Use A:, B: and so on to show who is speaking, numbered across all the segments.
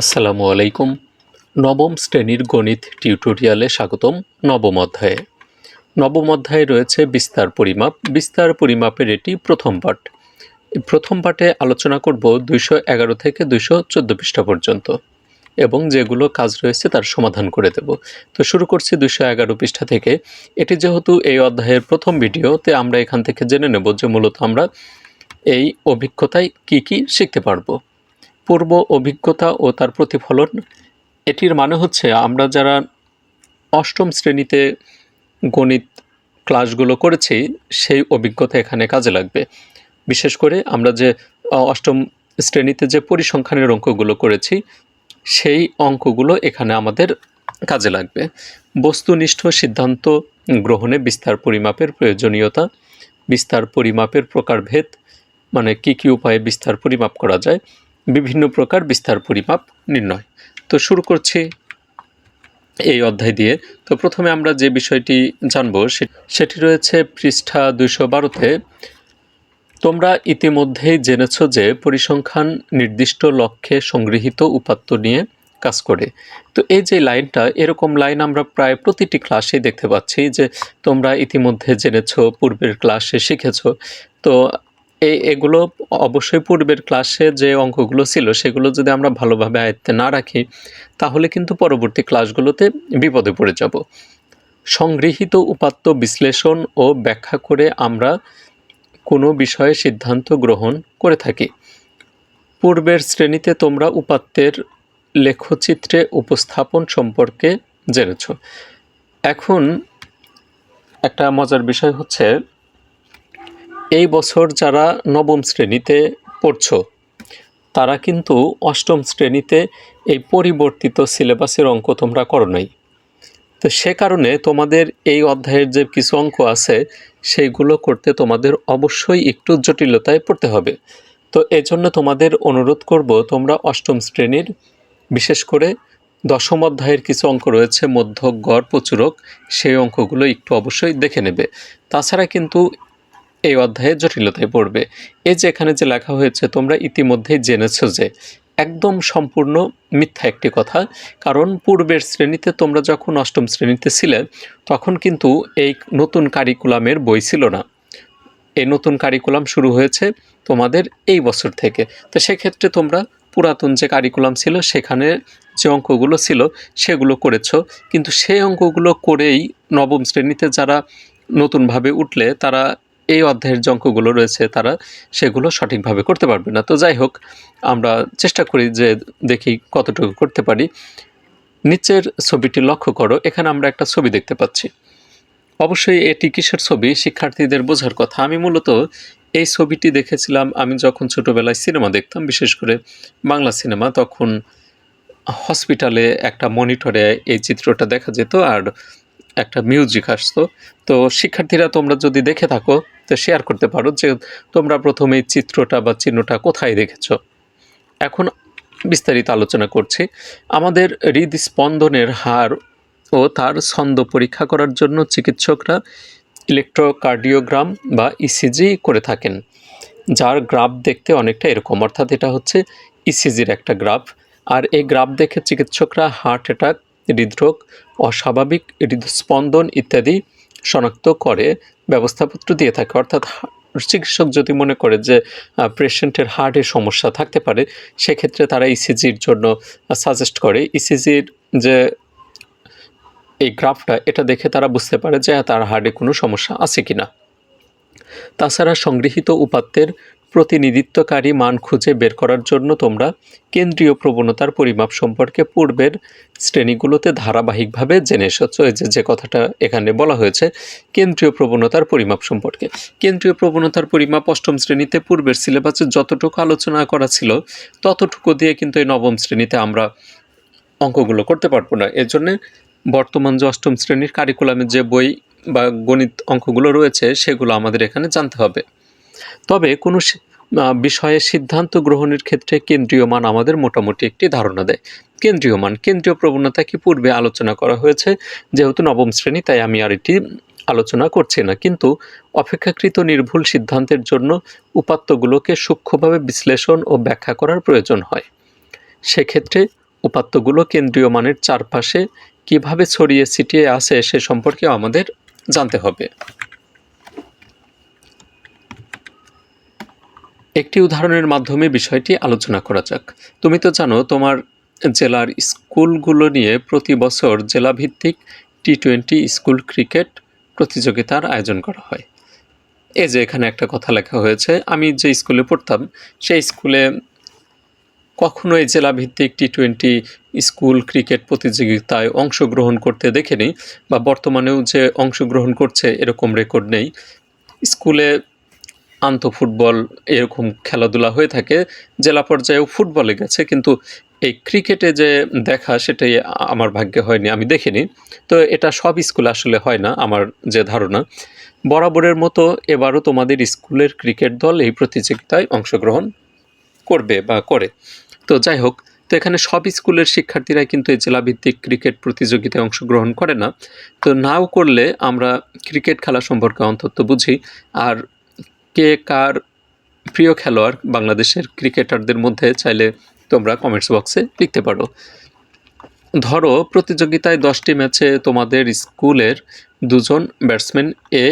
A: আসসালামু আলাইকুম। নবম শ্রেণির গণিত টিউটোরিয়ালে স্বাগতম নবম অধ্যায়ে। নবম অধ্যায়ে রয়েছে বিস্তার পরিমাপ। বিস্তার পরিমাপের এটি প্রথম পাঠ। প্রথম পাঠে আলোচনা করব দুইশো এগারো থেকে দুইশো চোদ্দ পৃষ্ঠা পর্যন্ত এবং যেগুলো কাজ রয়েছে তার সমাধান করে দেব। তো শুরু করছি দুইশো এগারো পৃষ্ঠা থেকে। এটি যেহেতু এই অধ্যায়ের প্রথম ভিডিওতে আমরা এখান থেকে জেনে নেব যে মূলত আমরা এই অভিজ্ঞতায় কি কি শিখতে পারব। পূর্ব অভিজ্ঞতা ও তার প্রতিফলন। এটির মানে হচ্ছে আমরা যারা অষ্টম শ্রেণীতে গণিত ক্লাসগুলো করেছি, সেই অভিজ্ঞতা এখানে কাজে লাগবে। বিশেষ করে আমরা যে অষ্টম শ্রেণীতে যে পরিসংখ্যানের অঙ্কগুলো করেছি, সেই অঙ্কগুলো এখানে আমাদের কাজে লাগবে। বস্তুনিষ্ঠ সিদ্ধান্ত গ্রহণে বিস্তার পরিমাপের প্রয়োজনীয়তা, বিস্তার পরিমাপের প্রকারভেদ মানে কি কি উপায়ে বিস্তার পরিমাপ করা যায় বিভিন্ন প্রকার বিস্তার পরিমাপ নির্ণয়। তো শুরু করছি এই অধ্যায় দিয়ে। তো প্রথমে আমরা যে বিষয়টি জানব সেটি রয়েছে পৃষ্ঠা দুইশো বারোতে। তোমরা ইতিমধ্যেই জেনেছ যে পরিসংখ্যান নির্দিষ্ট লক্ষ্যে সংগৃহীত উপাত্ত নিয়ে কাজ করে। তো এই যে লাইনটা, এরকম লাইন আমরা প্রায় প্রতিটি ক্লাসেই দেখতে পাচ্ছি যে তোমরা ইতিমধ্যে জেনেছ, পূর্বের ক্লাসে শিখেছ। তো এই এগুলো অবশ্যই পূর্বের ক্লাসে যে অঙ্কগুলো ছিল, সেগুলো যদি আমরা ভালোভাবে আয়ত্তে না রাখি, তাহলে কিন্তু পরবর্তী ক্লাসগুলোতে বিপদে পড়ে যাব। সংগৃহীত উপাত্ত বিশ্লেষণ ও ব্যাখ্যা করে আমরা কোনো বিষয়ে সিদ্ধান্ত গ্রহণ করে থাকি। পূর্বের শ্রেণীতে তোমরা উপাত্তের লেখচিত্রে উপস্থাপন সম্পর্কে জেনেছ। এখন একটা মজার বিষয় হচ্ছে এই বছর যারা নবম শ্রেণীতে পড়ছ, তারা কিন্তু অষ্টম শ্রেণীতে এই পরিবর্তিত সিলেবাসের অঙ্ক তোমরা করো নাই। তো সে কারণে তোমাদের এই অধ্যায়ের যে কিছু অঙ্ক আছে, সেইগুলো করতে তোমাদের অবশ্যই একটু জটিলতায় পড়তে হবে। তো এজন্য তোমাদের অনুরোধ করব, তোমরা অষ্টম শ্রেণির, বিশেষ করে দশম অধ্যায়ের কিছু অঙ্ক রয়েছে মধ্য গড়, প্রচুরক, সেই অঙ্কগুলো একটু অবশ্যই দেখে নেবে। তাছাড়া কিন্তু এই অধ্যায়ে জটিলতায় পড়বে। এই যে এখানে যে লেখা হয়েছে, তোমরা ইতিমধ্যেই জেনেছো যে একদম সম্পূর্ণ মিথ্যা একটি কথা। কারণ পূর্বের শ্রেণীতে তোমরা যখন অষ্টম শ্রেণীতে ছিলে, তখন কিন্তু এই নতুন কারিকুলামের বই ছিল না। এই নতুন কারিকুলাম শুরু হয়েছে তোমাদের এই বছর থেকে। তো সেক্ষেত্রে তোমরা পুরাতন যে কারিকুলাম ছিল, সেখানে যে অঙ্কগুলো ছিল, সেগুলো করেছ। কিন্তু সেই অঙ্কগুলো করেই নবম শ্রেণীতে যারা নতুনভাবে উঠলে, তারা এই অধ্যায়ের যে অঙ্কগুলো রয়েছে, তারা সেগুলো সঠিকভাবে করতে পারবে না। তো যাই হোক, আমরা চেষ্টা করি যে দেখি কতটুকু করতে পারি। নিচের ছবিটি লক্ষ্য করো, এখানে আমরা একটা ছবি দেখতে পাচ্ছি। অবশ্যই এটি কিসের ছবি? শিক্ষার্থীদের বোঝার কথা। আমি মূলত এই ছবিটি দেখেছিলাম, আমি যখন ছোটোবেলায় সিনেমা দেখতাম, বিশেষ করে বাংলা সিনেমা, তখন হসপিটালে একটা মনিটরে এই চিত্রটা দেখা যেত আর একটা মিউজিক আসতো। তো শিক্ষার্থীরা তোমরা যদি দেখে থাকো তো শেয়ার করতে পারো যে তোমরা প্রথমে চিত্রটা বা চিহ্নটা কোথায় দেখেছ। এখন বিস্তারিত আলোচনা করছি। আমাদের হৃদস্পন্দনের হার ও তার ছন্দ পরীক্ষা করার জন্য চিকিৎসকরা ইলেকট্রোকার্ডিওগ্রাম বা ইসিজি করে থাকেন, যার গ্রাফ দেখতে অনেকটা এরকম। অর্থাৎ এটা হচ্ছে ইসিজির একটা গ্রাফ আর এই গ্রাফ দেখে চিকিৎসকরা হার্ট অ্যাটাক হৃদরোগ, অস্বাভাবিক হৃদস্পন্দন ইত্যাদি শনাক্ত করে। ব্যবস্থাপত্র দিয়ে থাকে। অর্থাৎ চিকিৎসক যদি মনে করে যে পেশেন্টের হার্টের সমস্যা থাকতে পারে, সেক্ষেত্রে তারা ইসিজির জন্য সাজেস্ট করে। ইসিজির যে, এই গ্রাফটা, এটা দেখে তারা বুঝতে পারে যে তার হার্টে কোনো সমস্যা আছে কি না তাছাড়া সংগৃহীত উপাত্তের প্রতিনিধিত্বকারী মান খুঁজে বের করার জন্য তোমরা কেন্দ্রীয় প্রবণতার পরিমাপ সম্পর্কে পূর্বের শ্রেণীগুলোতে ধারাবাহিকভাবে জেনে এসেছ। যে যে কথাটা এখানে বলা হয়েছে, কেন্দ্রীয় প্রবণতার পরিমাপ সম্পর্কে। কেন্দ্রীয় প্রবণতার পরিমাপ অষ্টম শ্রেণীতে পূর্বের সিলেবাসে যতটুকু আলোচনা করা ছিল, ততটুকু দিয়ে কিন্তু এই নবম শ্রেণীতে আমরা অঙ্কগুলো করতে পারব না। এর জন্যে বর্তমান যে অষ্টম শ্রেণির কারিকুলামের যে বই বা গণিত অঙ্কগুলো রয়েছে, সেগুলো আমাদের এখানে জানতে হবে। তবে কোনো বিষয়ে সিদ্ধান্ত গ্রহণের ক্ষেত্রে কেন্দ্রীয় মান আমাদের মোটামুটি একটি ধারণা দেয়। কেন্দ্রীয় মান, কেন্দ্রীয় প্রবণতা কি পূর্বে আলোচনা করা হয়েছে? যেহেতু নবম শ্রেণি, তাই আমি আর এটি আলোচনা করছি না। কিন্তু অপেক্ষাকৃত নির্ভুল সিদ্ধান্তের জন্য উপাত্তগুলোকে সূক্ষ্মভাবে বিশ্লেষণ ও ব্যাখ্যা করার প্রয়োজন হয়। সেক্ষেত্রে উপাত্তগুলো কেন্দ্রীয় মানের চারপাশে কীভাবে ছড়িয়ে ছিটিয়ে আছে, সে সম্পর্কে আমাদের জানতে হবে। একটি উদাহরণের মাধ্যমে বিষয়টি আলোচনা করা যাক। তুমি তো জানো, তোমার জেলার স্কুলগুলো নিয়ে প্রতি বছর জেলাভিত্তিক টি টোয়েন্টি স্কুল ক্রিকেট প্রতিযোগিতার আয়োজন করা হয়। এই যে এখানে একটা কথা লেখা হয়েছে, আমি যে স্কুলে পড়তাম, সেই স্কুলে কখনোই জেলাভিত্তিক টি টোয়েন্টি স্কুল ক্রিকেট প্রতিযোগিতায় অংশগ্রহণ করতে দেখিনি বা বর্তমানেও যে অংশগ্রহণ করছে এরকম রেকর্ড নেই। স্কুলে আন্ত ফুটবল এরকম খেলাধুলা হয়ে থাকে, জেলা পর্যায়েও ফুটবলে গেছে, কিন্তু এই ক্রিকেটে যে দেখা সেটাই আমার ভাগ্যে হয়নি, আমি দেখিনি। তো এটা সব স্কুলে আসলে হয় না আমার যে ধারণা। বরাবরের মতো এবারও তোমাদের স্কুলের ক্রিকেট দল এই প্রতিযোগিতায় অংশগ্রহণ করবে বা করে। তো যাই হোক, তো এখানে সব স্কুলের শিক্ষার্থীরা কিন্তু এই জেলাভিত্তিক ক্রিকেট প্রতিযোগিতায় অংশগ্রহণ করে না। তো নাও করলে আমরা ক্রিকেট খেলা সম্পর্কে অন্তত বুঝি, আর কে কার প্রিয় খেলোয়াড় বাংলাদেশের ক্রিকেটারদের মধ্যে চাইলে তোমরা কমেন্টস বক্সে লিখতে পারো। ধরো, প্রতিযোগিতায় দশটি ম্যাচে তোমাদের স্কুলের দুজন ব্যাটসম্যান এ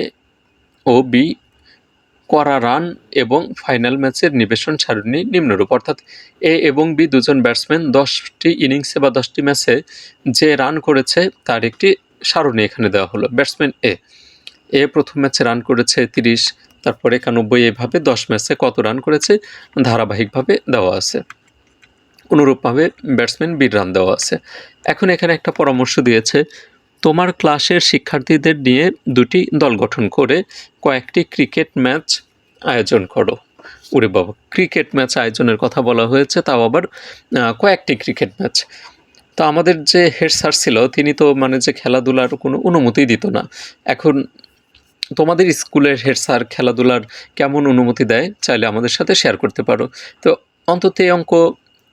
A: ও বি করা রান এবং ফাইনাল ম্যাচের নিবেশন সারণী নিম্নরূপ। অর্থাৎ এ এবং বি দুজন ব্যাটসম্যান দশটি ইনিংসে বা দশটি ম্যাচে যে রান করেছে তার একটি সারণী এখানে দেওয়া হলো। ব্যাটসম্যান এ এ প্রথম ম্যাচে রান করেছে তিরিশ তারপর একানব্বই এভাবে দশ ম্যাচে কত রান করেছে ধারাবাহিকভাবে দেওয়া আছে। অনুরূপভাবে ব্যাটসম্যান বির রান দেওয়া আছে। এখন এখানে একটা পরামর্শ দিয়েছে, তোমার ক্লাসের শিক্ষার্থীদের নিয়ে দুটি দল গঠন করে কয়েকটি ক্রিকেট ম্যাচ আয়োজন করো। ওরে বাবা, ক্রিকেট ম্যাচ আয়োজনের কথা বলা হয়েছে, তাও আবার কয়েকটি ক্রিকেট ম্যাচ। তো আমাদের যে হেড স্যার ছিল, তিনি তো মানে যে খেলাধুলার কোনো অনুমতি দিত না। এখন তোমাদের স্কুলের হেড স্যার খেলাধুলার কেমন অনুমতি দেয়? চাইলে আমাদের সাথে শেয়ার করতে পারো। তো অন্তত এই অঙ্ক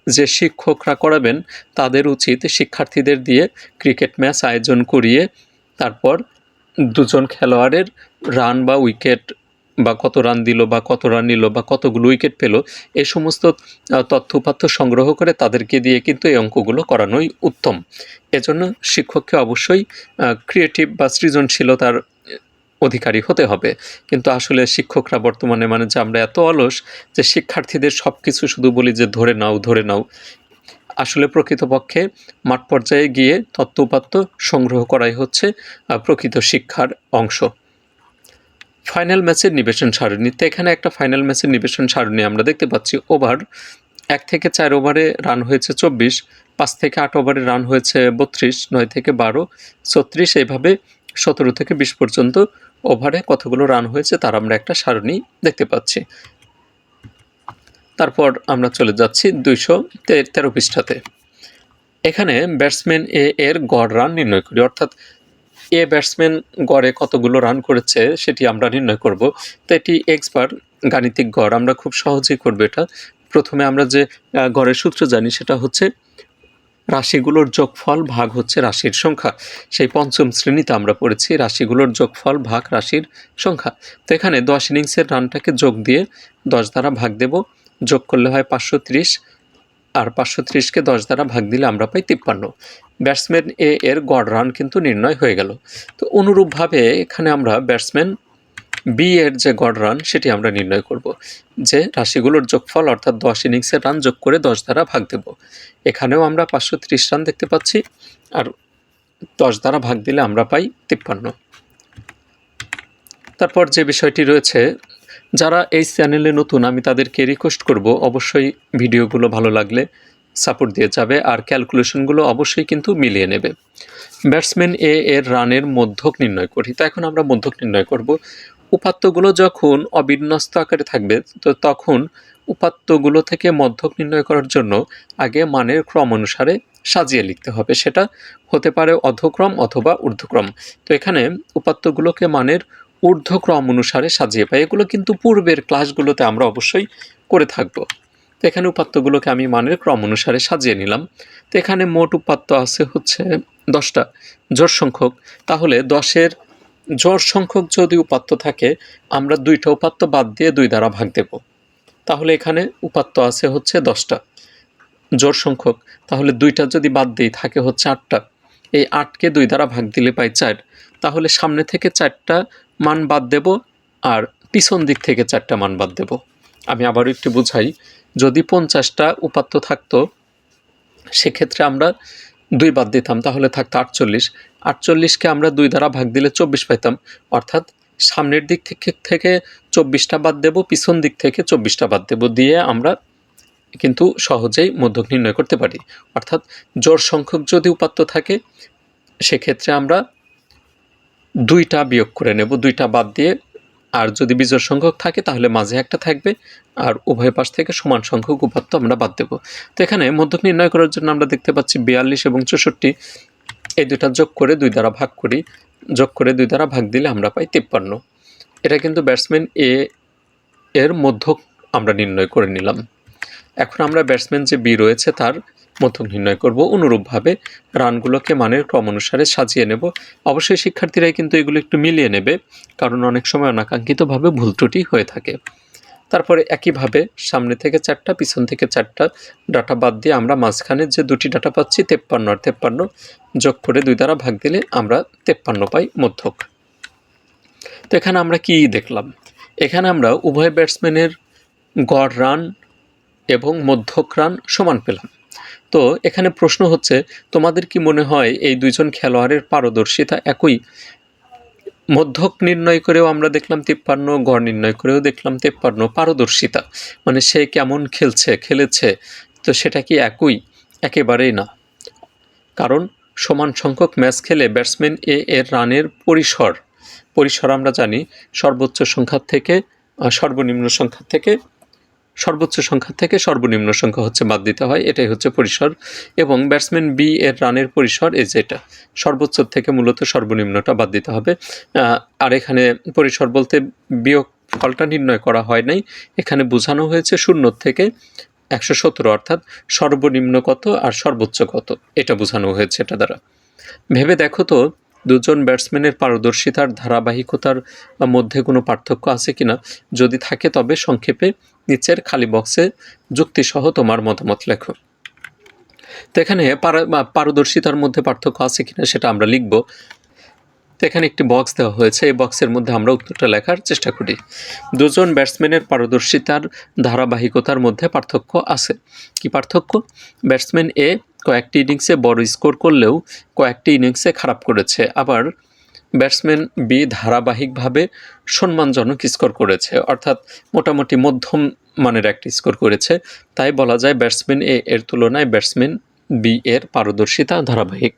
A: যে শিক্ষকরা করাবেন, তাদের উচিত শিক্ষার্থীদের দিয়ে ক্রিকেট ম্যাচ আয়োজন করিয়ে তারপর দুজন খেলোয়াড়ের রান বা উইকেট বা কত রান দিল বা কত রান নিল বা কতগুলো উইকেট পেল, এ সমস্ত তথ্যপাত্য সংগ্রহ করে তাদেরকে দিয়ে কিন্তু এই অঙ্কগুলো করানোই উত্তম। এজন্য শিক্ষককে অবশ্যই ক্রিয়েটিভ বা সৃজনশীলতার অধিকারী হতে হবে। কিন্তু আসলে শিক্ষকরা বর্তমানে মানে যে আমরা এত অলস যে শিক্ষার্থীদের সব কিছু শুধু বলি যে ধরে নাও ধরে নাও, আসলে প্রকৃতপক্ষে মাঠ পর্যায়ে গিয়ে তত্ত্বপাত্য সংগ্রহ করাই হচ্ছে প্রকৃত শিক্ষার অংশ। ফাইনাল ম্যাচের নিবেশন সারণীতে এখানে একটা ফাইনাল ম্যাচের নিবেশন সারণী আমরা দেখতে পাচ্ছি। ওভার এক থেকে চার ওভারে রান হয়েছে চব্বিশ, পাঁচ থেকে আট ওভারে রান হয়েছে বত্রিশ, নয় থেকে বারো, ছত্রিশ, এইভাবে সতেরো থেকে বিশ পর্যন্ত ওভারে কতগুলো রান হয়েছে তার আমরা একটা সারণী দেখতে পাচ্ছি। তারপর আমরা চলে যাচ্ছি দুইশো তেরো পৃষ্ঠাতে। এখানে ব্যাটসম্যান এ এর গড় রান নির্ণয় করি। অর্থাৎ এ ব্যাটসম্যান গড়ে কতগুলো রান করেছে সেটি আমরা নির্ণয় করব। তো এটি এক্সবার গাণিতিক গড়। আমরা খুব সহজেই করব এটা। প্রথমে আমরা যে গড়ের সূত্র জানি সেটা হচ্ছে রাশিগুলোর যোগফল ভাগ হচ্ছে রাশির সংখ্যা। সেই পঞ্চম শ্রেণীতে আমরা পড়েছি, রাশিগুলোর যোগফল ভাগ রাশির সংখ্যা। তো এখানে দশ ইনিংসের রানটাকে যোগ দিয়ে দশ দ্বারা ভাগ দেব। যোগ করলে হয় পাঁচশো ত্রিশ, আর পাঁচশো ত্রিশকে দশ দ্বারা ভাগ দিলে আমরা পাই তিপ্পান্ন। ব্যাটসম্যান এ এর গড় রান কিন্তু নির্ণয় হয়ে গেল। তো অনুরূপভাবে এখানে আমরা ব্যাটসম্যান বি এর যে গড় রান, সেটি আমরা নির্ণয় করব। যে রাশিগুলোর যোগফল অর্থাৎ দশ ইনিংসের রান যোগ করে দশ দ্বারা ভাগ দেব। এখানেও আমরা পাঁচশো ত্রিশ রান দেখতে পাচ্ছি, আর দশ দ্বারা ভাগ দিলে আমরা পাই তিপ্পান্ন। তারপর যে বিষয়টি রয়েছে, যারা এই চ্যানেলে নতুন, আমি তাদেরকে রিকোয়েস্ট করব, অবশ্যই ভিডিওগুলো ভালো লাগলে সাপোর্ট দিয়ে যাবে, আর ক্যালকুলেশনগুলো অবশ্যই কিন্তু মিলিয়ে নেবে। ব্যাটসম্যান এ এর রানের মধ্যক নির্ণয় করি। তো এখন আমরা মধ্যক নির্ণয় করব। উপাত্তগুলো যখন অবিন্যস্ত আকারে থাকবে, তো তখন উপাত্তগুলো থেকে মধ্যক নির্ণয় করার জন্য আগে মানের ক্রম অনুসারে সাজিয়ে লিখতে হবে। সেটা হতে পারে অধক্রম অথবা ঊর্ধ্বক্রম। তো এখানে উপাত্তগুলোকে মানের ঊর্ধ্বক্রম অনুসারে সাজিয়ে পাই। এগুলো কিন্তু পূর্বের ক্লাসগুলোতে আমরা অবশ্যই করে থাকব। তো এখানে উপাত্তগুলোকে আমি মানের ক্রম অনুসারে সাজিয়ে নিলাম। তো এখানে মোট উপাত্ত আছে হচ্ছে দশটা জোর সংখ্যক। তাহলে দশের জোর সংখ্যক যদি উপাত্ত থাকে, আমরা দুইটা উপাত্ত বাদ দিয়ে দুই দ্বারা ভাগ দেব। তাহলে এখানে উপাত্ত আছে হচ্ছে দশটা। জোর সংখ্যক। তাহলে দুইটা যদি বাদ দিই, থাকে হচ্ছে আটটা। এই আটকে দুই দ্বারা ভাগ দিলে পাই চার। তাহলে সামনে থেকে চারটা মান বাদ দেব আর পিছন দিক থেকে চারটা মান বাদ দেব। আমি আবারও একটু বুঝাই, যদি পঞ্চাশটা উপাত্ত থাকতো, সেক্ষেত্রে আমরা দুই বাদ দিতাম, তাহলে থাকতো আটচল্লিশ। আটচল্লিশকে আমরা দুই দ্বারা ভাগ দিলে চব্বিশ পাইতাম। অর্থাৎ সামনের দিক থেকে থেকে চব্বিশটা বাদ দেব, পিছন দিক থেকে চব্বিশটা বাদ দেব দিয়ে আমরা কিন্তু সহজেই মধ্যক নির্ণয় করতে পারি। অর্থাৎ জোর সংখ্যক যদি উপাত্ত থাকে, সেক্ষেত্রে আমরা দুইটা বিয়োগ করে নেব, দুইটা বাদ দিয়ে। আর যদি বিজোড় সংখ্যক থাকে, তাহলে মাঝে একটা থাকবে। আর উভয় পাশ থেকে সমান সংখ্যক উপাত্ত আমরা বাদ দেব। তো এখানে মধ্যক নির্ণয় করার জন্য আমরা দেখতে পাচ্ছি বিয়াল্লিশ এবং চৌষট্টি। এই দুটা যোগ করে দুই দ্বারা ভাগ করি, যোগ করে দুই দ্বারা ভাগ দিলে আমরা পাই তিপ্পান্ন। এটা কিন্তু ব্যাটসম্যান এ এর মধ্যক আমরা নির্ণয় করে নিলাম। এখন আমরা ব্যাটসম্যান যে বি রয়েছে তার মধ্যক নির্ণয় করব। অনুরূপভাবে রানগুলোকে মানের ক্রম অনুসারে সাজিয়ে নেব। অবশ্যই শিক্ষার্থীরাই কিন্তু এগুলো একটু মিলিয়ে নেবে, কারণ অনেক সময় অনাকাঙ্ক্ষিতভাবে ভুল ত্রুটি হয়ে থাকে। তারপরে একইভাবে সামনে থেকে চারটা, পিছন থেকে চারটা ডাটা বাদ দিয়ে আমরা মাঝখানে যে দুটি ডাটা পাচ্ছি, তেপ্পান্ন আর তেপ্পান্ন, যোগ করে দুই দ্বারা ভাগ দিলে আমরা তেপ্পান্ন পাই মধ্যক। তো এখানে আমরা কি দেখলাম? এখানে আমরা উভয় ব্যাটসম্যানের গড় রান এবং মধ্যক রান সমান পেলাম। তো এখানে প্রশ্ন হচ্ছে, তোমাদের কি মনে হয় এই দুইজন খেলোয়াড়ের পারদর্শিতা একই? মধ্যক নির্ণয় করেও আমরা দেখলাম তিপ্পান্ন, গড় নির্ণয় করেও দেখলাম তিপ্পান্ন পারদর্শিতা। মানে সে কেমন খেলছে, খেলেছে, তো সেটা কি একই? একেবারেই না। কারণ সমান সংখ্যক ম্যাচ খেলে ব্যাটসম্যান এ এর রানের পরিসর পরিসর আমরা জানি সর্বোচ্চ সংখ্যার থেকে সর্বনিম্ন সংখ্যার থেকে সর্বোচ্চ সংখ্যা থেকে সর্বনিম্ন সংখ্যা হচ্ছে বাদ দিতে হয়, এটাই হচ্ছে পরিসর। এবং ব্যাটসম্যান বি এর রানের পরিসর এই যেটা সর্বোচ্চ থেকে মূলত সর্বনিম্নটা বাদ দিতে হবে। আর এখানে পরিসর বলতে বিয়োগ ফলটা নির্ণয় করা হয় নাই, এখানে বোঝানো হয়েছে শূন্য থেকে একশো সতেরো, অর্থাৎ সর্বনিম্ন কত আর সর্বোচ্চ কত, এটা বোঝানো হয়েছে এটা দ্বারা। ভেবে দেখো তো দুজন ব্যাটসম্যানের পারদর্শিতার ধারাবাহিকতার মধ্যে কোনো পার্থক্য আছে কিনা? যদি থাকে, তবে সংক্ষেপে নিচের খালি বক্সে যুক্তিসহ তোমার মতামত লেখো। তো এখানে পারদর্শিতার মধ্যে পার্থক্য আছে কিনা সেটা আমরা লিখব। তো এখানে একটি বক্স দেওয়া হয়েছে। এই বক্সের মধ্যে আমরা উত্তরটা লেখার চেষ্টা করি। দুজন ব্যাটসম্যানের পারদর্শিতার ধারাবাহিকতার মধ্যে পার্থক্য আছে। কি পার্থক্য? ব্যাটসম্যান এ কয়েকটি ইনিংসে বড় স্কোর করলেও কয়েকটি ইনিংসে খারাপ করেছে। আবার ব্যাটসম্যান বি ধারাবাহিকভাবে সম্মানজনক স্কোর করেছে। অর্থাৎ মোটামুটি মধ্যম মানের একটি স্কোর করেছে। তাই বলা যায় ব্যাটসম্যান এ এর তুলনায় ব্যাটসম্যান বি এর পারদর্শিতা ধারাবাহিক।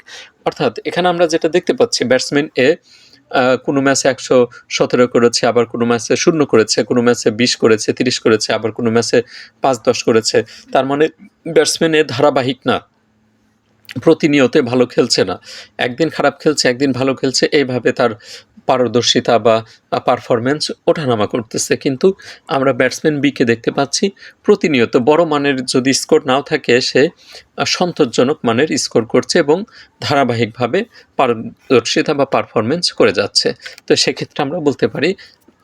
A: অর্থাৎ এখানে আমরা যেটা দেখতে পাচ্ছি ব্যাটসম্যান এ কোনো ম্যাচে একশো সতেরো করেছে, আবার কোনো ম্যাচে শূন্য করেছে, কোনো ম্যাচে বিশ করেছে, তিরিশ করেছে, আবার কোনো ম্যাচে পাঁচ দশ করেছে। তার মানে ব্যাটসম্যান এ ধারাবাহিক না। প্রতিনিয়তে ভালো খেলছে না। একদিন খারাপ খেলছে, একদিন ভালো খেলছে, এইভাবে তার পারদর্শিতা বা পারফরমেন্স ওঠানামা করতেছে। কিন্তু আমরা ব্যাটসম্যান বিকে দেখতে পাচ্ছি, প্রতিনিয়ত বড় মানের যদি স্কোর নাও থাকে, সে সন্তোষজনক মানের স্কোর করছে এবং ধারাবাহিকভাবে পারদর্শিতা বা পারফরমেন্স করে যাচ্ছে। তো সেক্ষেত্রে আমরা বলতে পারি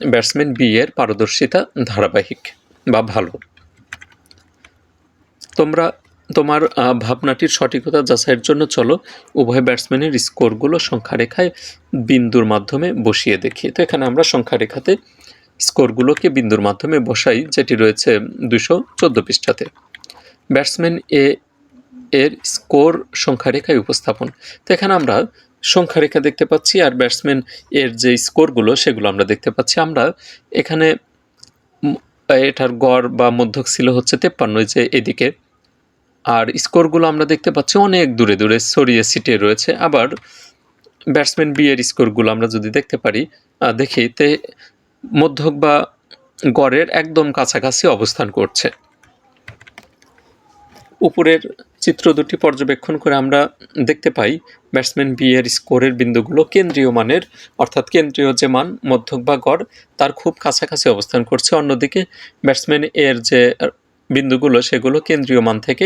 A: ব্যাটসম্যান বি এর পারদর্শিতা ধারাবাহিক বা ভালো। তোমরা তোমার ভাবনাটির সঠিকতা যাচাইয়ের জন্য চলো, উভয় ব্যাটসম্যানের স্কোরগুলো সংখ্যারেখায় বিন্দুর মাধ্যমে বসিয়ে দেখি। তো এখানে আমরা সংখ্যারেখাতে স্কোরগুলোকে বিন্দুর মাধ্যমে বসাই, যেটি রয়েছে দুশো চোদ্দ পৃষ্ঠাতে। ব্যাটসম্যান এ এর স্কোর সংখ্যারেখায় উপস্থাপন। তো এখানে আমরা সংখ্যারেখা দেখতে পাচ্ছি, আর ব্যাটসম্যান এর যে স্কোরগুলো সেগুলো আমরা দেখতে পাচ্ছি। আমরা এখানে এটার গড় বা মধ্যক ছিল হচ্ছে তেপ্পান্ন যে এদিকে। আর স্কোরগুলো আমরা দেখতে পাচ্ছি অনেক দূরে দূরে, ছড়িয়ে ছিটিয়ে রয়েছে। আবার ব্যাটসম্যান বি এর স্কোরগুলো আমরা যদি দেখতে পারি দেখি তে মধ্যক বা গড়ের একদম কাছাকাছি অবস্থান করছে। উপরের চিত্র দুটি পর্যবেক্ষণ করে আমরা দেখতে পাই, ব্যাটসম্যান বি এর স্কোরের বিন্দুগুলো কেন্দ্রীয় মানের, অর্থাৎ কেন্দ্রীয় যে মান, মধ্যক বা গড়, তার খুব কাছাকাছি অবস্থান করছে। অন্যদিকে ব্যাটসম্যান এর যে বিন্দুগুলো সেগুলো কেন্দ্রীয় মান থেকে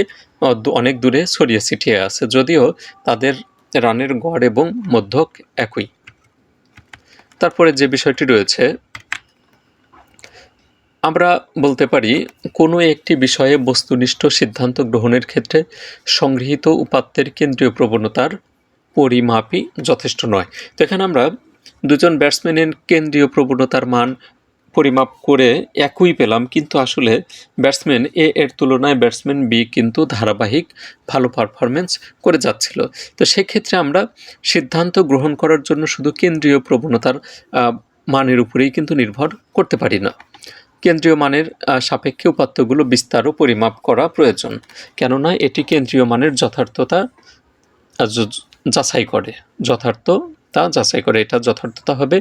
A: অনেক দূরে ছড়িয়ে ছিটিয়ে আছে, যদিও তাদের রানের গড় এবং মধ্যক একই। তারপরে যে বিষয়টি রয়েছে, আমরা বলতে পারি কোনো একটি বিষয়ে বস্তুনিষ্ঠ সিদ্ধান্ত গ্রহণের ক্ষেত্রে সংগৃহীত উপাত্তের কেন্দ্রীয় প্রবণতার পরিমাপই যথেষ্ট নয়। তো এখানে আমরা দুজন ব্যাটসম্যানের কেন্দ্রীয় প্রবণতার মান পরিমাপ করে একই পেলাম, কিন্তু আসলে ব্যাটসম্যান এ এর তুলনায় ব্যাটসম্যান বি কিন্তু ধারাবাহিক ভালো পারফরমেন্স করে যাচ্ছিল। তো সেক্ষেত্রে আমরা সিদ্ধান্ত গ্রহণ করার জন্য শুধু কেন্দ্রীয় প্রবণতার মানের উপরেই কিন্তু নির্ভর করতে পারি না। কেন্দ্রীয় মানের সাপেক্ষে উপাত্তগুলো বিস্তারও পরিমাপ করা প্রয়োজন, কেননা এটি কেন্দ্রীয় মানের যথার্থতা যাচাই করে। যথার্থতা যাচাই করে, এটা যথার্থতা হবে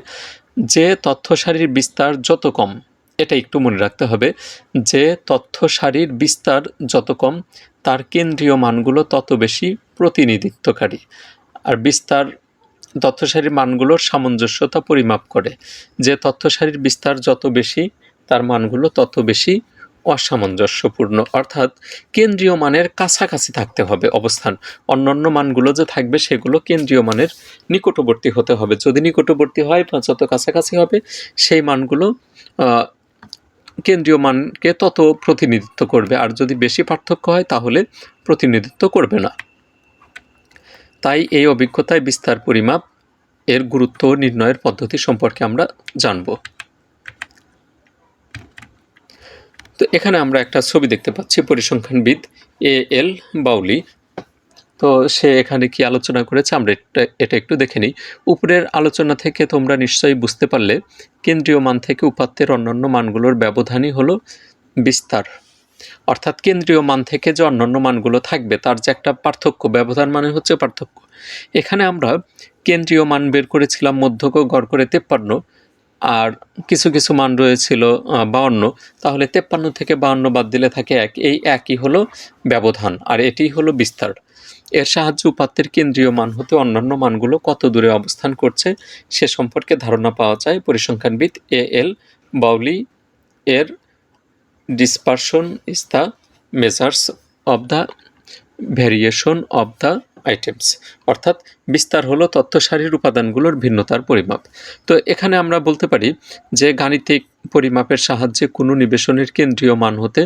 A: যে তথ্য সারির বিস্তার যত কম, এটা একটু মনে রাখতে হবে, যে তথ্য সারির বিস্তার যত কম, তার কেন্দ্রীয় মানগুলো তত বেশি প্রতিনিধিত্বকারী। আর বিস্তার তথ্য সারির মানগুলোর সামঞ্জস্যতা পরিমাপ করে। যে তথ্য সারির বিস্তার যত বেশি, তার মানগুলো তত বেশি অসামঞ্জস্যপূর্ণ। অর্থাৎ কেন্দ্রীয় মানের কাছাকাছি থাকতে হবে অবস্থান। অন্যান্য মানগুলো যে থাকবে সেগুলো কেন্দ্রীয় মানের নিকটবর্তী হতে হবে। যদি নিকটবর্তী হয় বা যত কাছাকাছি হবে, সেই মানগুলো কেন্দ্রীয় মানকে তত প্রতিনিধিত্ব করবে। আর যদি বেশি পার্থক্য হয়, তাহলে প্রতিনিধিত্ব করবে না। তাই এই অভিজ্ঞতায় বিস্তার পরিমাপ এর গুরুত্ব নির্ণয়ের পদ্ধতি সম্পর্কে আমরা জানব। তো এখানে আমরা একটা ছবি দেখতে পাচ্ছি, পরিসংখ্যানবিদ এ এল বাউলি। তো সে এখানে কি আলোচনা করেছে আমরা এটা এটা একটু দেখে নিই। উপরের আলোচনা থেকে তোমরা নিশ্চয়ই বুঝতে পারলে, কেন্দ্রীয় মান থেকে উপাত্তের অন্যান্য মানগুলোর ব্যবধানই হলো বিস্তার। অর্থাৎ কেন্দ্রীয় মান থেকে যে অন্যান্য মানগুলো থাকবে, তার যে একটা পার্থক্য, ব্যবধান মানে হচ্ছে পার্থক্য। এখানে আমরা কেন্দ্রীয় মান বের করেছিলাম মধ্যক গড় করে তেপ্পান্ন আর কিছু কিছু মান রয়েছিল বাউন্ন। তাহলে তেপ্পান্ন থেকে বাউন্ন বাদ দিলে থাকে এক। এই একই হলো ব্যবধান আর এটি হলো বিস্তার। এর সাহায্যে উপাত্তের কেন্দ্রীয় মান হতে অন্যান্য মানগুলো কত দূরে অবস্থান করছে সে সম্পর্কে ধারণা পাওয়া যায় পরিসংখ্যানবিদ এ এল বাউলি এর dispersion is the measures of the variation of the items অর্থাৎ বিস্তার হলো তথ্য সারির উপাদানগুলোর ভিন্নতার পরিমাপ। তো এখানে আমরা বলতে পারি যে গাণিতিক পরিমাপের সাহায্যে কোনো নিবেশনের কেন্দ্রীয় মান হতে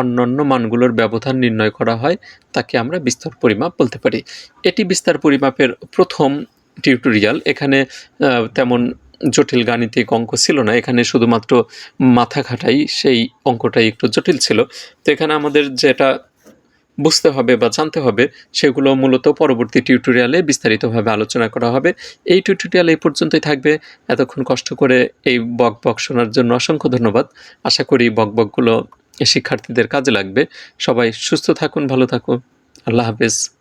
A: অন্যান্য মানগুলোর ব্যবধান নির্ণয় করা হয়, তাকে আমরা বিস্তার পরিমাপ বলতে পারি। এটি বিস্তার পরিমাপের প্রথম টিউটোরিয়াল। এখানে তেমন জটিল গাণিতিক অঙ্ক ছিল না। এখানে শুধুমাত্র মাথা খাটাই সেই অঙ্কটাই একটু জটিল ছিল। তো এখানে আমাদের যেটা বুঝতে হবে বা জানতে হবে, সেগুলো মূলত পরবর্তী টিউটোরিয়ালে বিস্তারিতভাবে আলোচনা করা হবে। এই টিউটোরিয়াল এই পর্যন্তই থাকবে। এতক্ষণ কষ্ট করে এই বক বক শোনার জন্য অসংখ্য ধন্যবাদ। আশা করি বক বকগুলো শিক্ষার্থীদের কাজে লাগবে। সবাই সুস্থ থাকুন, ভালো থাকুন। আল্লাহ হাফেজ।